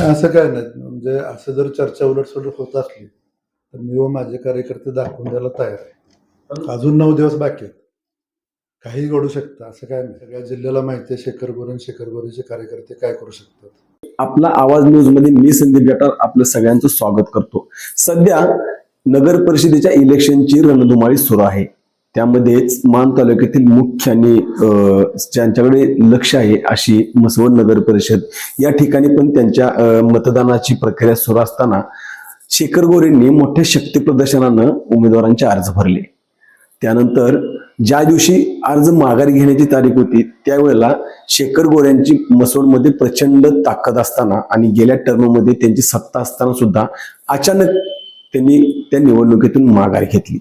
असं काय नाही. म्हणजे असं जर चर्चा उलटसुलट होत असली तर मी व माझे कार्यकर्ते दाखवून द्यायला तयार आहे. अजून नऊ दिवस बाकी आहेत. काही घडू शकतं असं काय नाही. सगळ्या जिल्ह्याला माहिती आहे शेखर गोरे शेखर गोरेचे कार्यकर्ते काय करू शकतात. आपला आवाज न्यूजमध्ये मी संदीप जटार आपलं सगळ्यांचं स्वागत करतो. सध्या नगर परिषदेच्या इलेक्शनची रणधुमाळी सुरू आहे. त्यामध्येच मान तालुक्यातील मुख्य आणि अं, ज्यांच्याकडे लक्ष आहे अशी म्हसवड नगर परिषद या ठिकाणी पण त्यांच्या मतदानाची प्रक्रिया सुरू असताना शेखर गोरेंनी मोठ्या शक्ती प्रदर्शनानं उमेदवारांचे अर्ज भरले. त्यानंतर ज्या दिवशी अर्ज माघारी घेण्याची तारीख होती त्यावेळेला शेखर गोऱ्यांची मसोडमध्ये प्रचंड ताकद असताना आणि गेल्या टर्ममध्ये त्यांची सत्ता असताना सुद्धा अचानक त्यांनी त्या निवडणुकीतून माघार घेतली.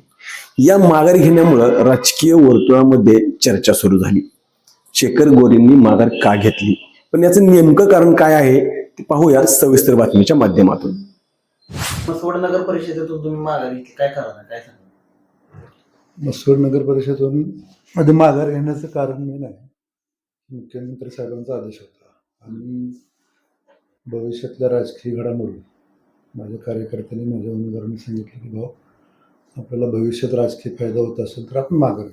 या माघार घेण्यामुळं राजकीय वर्तुळामध्ये चर्चा सुरू झाली. शेखर गोरेंनी माघार का घेतली? पण याचं नेमकं कारण काय आहे ते पाहूया सविस्तर बातमीच्या माध्यमातून. मसवड नगर परिषदेतून तुम्ही माघारी घेतली. काय करणार काय सांगा मसूर नगर परिषदेतून मध्ये माघार घेण्याचं कारण मी नाही मुख्यमंत्री साहेबांचा आदेश होता. आणि भविष्यातल्या राजकीय घडामोडी. माझ्या कार्यकर्त्यांनी माझ्या उमेदवारांनी सांगितलं की भाऊ आपल्याला भविष्यात राजकीय फायदा होत असेल तर आपण घेऊ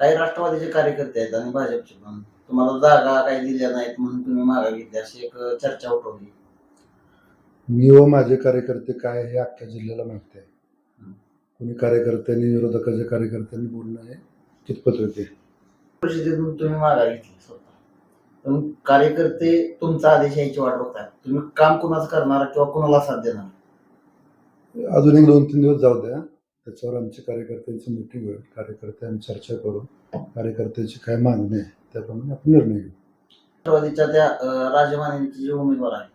काही राष्ट्रवादीचे कार्यकर्ते आहेत आणि भाजपचे पण. तुम्हाला जागा काही दिल्या नाहीत म्हणून तुम्ही माघार घेतली. अशी एक चर्चा उठवली. मी व माझे कार्यकर्ते काय हे अख्ख्या जिल्ह्याला माहिती आहे. कोणी कार्यकर्त्यांनी विरोधकाच्या कार्यकर्त्यांनी बोलणं हे कितपत होते? परिषदेतून तुम्ही माघार घेतली स्वतः. कार्यकर्ते तुमचा आदेश यायची वाट बघतात तुम्ही काम कुणाचं करणार किंवा कुणाला साथ देणार? अजून एक दोन तीन दिवस जाऊ द्या. त्याच्यावर आमच्या कार्यकर्त्यांची मिटिंग होईल. कार्यकर्ते आम्ही चर्चा करू कार्यकर्त्याची काय मागणी आहे त्याप्रमाणे आपण निर्णय घेऊ. राष्ट्रवादीच्या त्या राजमानेंचे जे उमेदवार आहे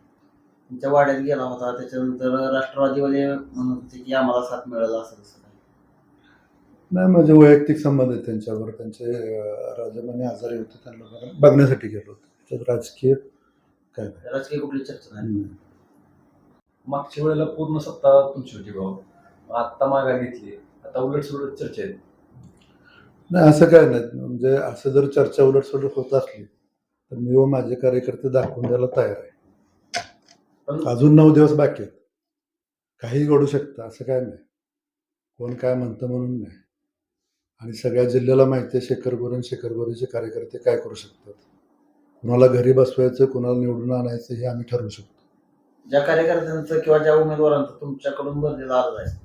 त्यांच्या वाड्यात गेला होता. त्याच्यानंतर राष्ट्रवादीवाले म्हणत होते की आम्हाला साथ मिळेल असं तसं नाही माझे वैयक्तिक संबंध आहेत त्यांच्यावर. त्यांचे राजमाने आजारी होते त्यांना बघ- बघण्यासाठी गेलो होतो. त्याच्यात राजकीय काय नाही. राजकीय कुठली चर्चा नाही. मागच्या वेळेला पूर्ण सत्ता तुमची होती भाऊ. आत्ता माघार घेतली. आता उलट सुलट चर्चा आहेत. नाही असं काय नाही. म्हणजे असं जर चर्चा उलटसुलट होत असली तर मी व माझे कार्यकर्ते दाखवून द्यायला तयार आहे. अजून नऊ दिवस बाकी आहेत. काही घडू शकतं असं काय नाही. कोण काय म्हणतं म्हणून नाही. आणि सगळ्या जिल्ह्याला माहिती आहे शेखर गोरे शेखर गोरेचे कार्यकर्ते काय करू शकतात? कुणाला घरी बसवायचं कुणाला निवडून आणायचं हे आम्ही ठरवू शकतो. ज्या कार्यकर्त्यांचं किंवा ज्या उमेदवारांचं तुमच्याकडून भरलेला अर्ज आहे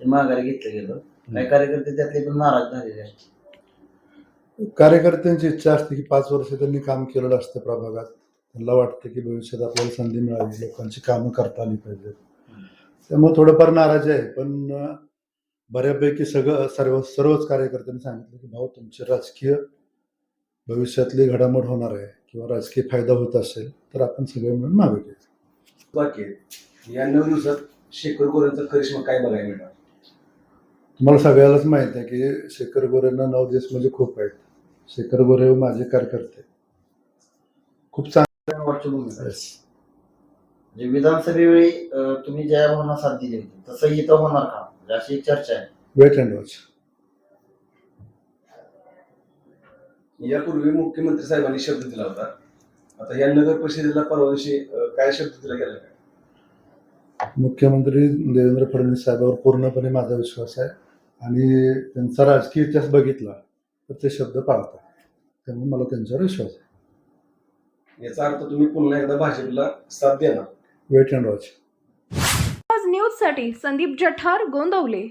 ते माघारी घेतलं गेलं. काही कार्यकर्ते त्यातले पण नाराज झालेले आहेत कार्यकर्त्यांची इच्छा असते की पाच वर्ष त्यांनी काम केलेलं असतं प्रभागात. त्यांना वाटतं की भविष्यात आपल्याला संधी मिळावी लोकांची कामं करता आली पाहिजेत. त्यामुळे थोडंफार नाराजी आहे पण बऱ्यापैकी सगळं सर्व सर्वच कार्यकर्त्यांनी सांगितलं की भाऊ तुमची राजकीय भविष्यातली घडामोड होणार आहे किंवा राजकीय फायदा होत असेल तर आपण सगळे मिळून मागे घ्यायचं बाकी आहेत या नऊ दिवसात शेखर गोऱ्यांचा करिश्मा काय बघायला मिळणार? तुम्हाला सगळ्यालाच माहीत आहे की शेखर गोरेंना नऊ दिवस म्हणजे खूप आहेत. शेखर गोरे हे माझे कार्यकर्ते. खूप चांगले आहे. म्हणजे विधानसभेवेळी अं, तुम्ही ज्या भावना साथ दिली होती तसं इथं होणार का? म्हणजे अशी एक चर्चा आहे. वेट अँड वॉच यापूर्वी मुख्यमंत्री साहेबांनी शब्द दिला होता आता या नगर परिषदेला परवा दिवशी काय शब्द दिला गेला मुख्यमंत्री देवेंद्र फडणवीस साहेबांवर पूर्णपणे माझा विश्वास आहे. आणि त्यांचा राजकीय इतिहास बघितला तर ते शब्द पाळतात. त्यामुळे मला त्यांच्यावर विश्वास आहे. याचा अर्थ तुम्ही पुन्हा एकदा भाजपला साथ देणार. Wait and watch. आज न्यूजसाठी संदीप जठार गोंदवले.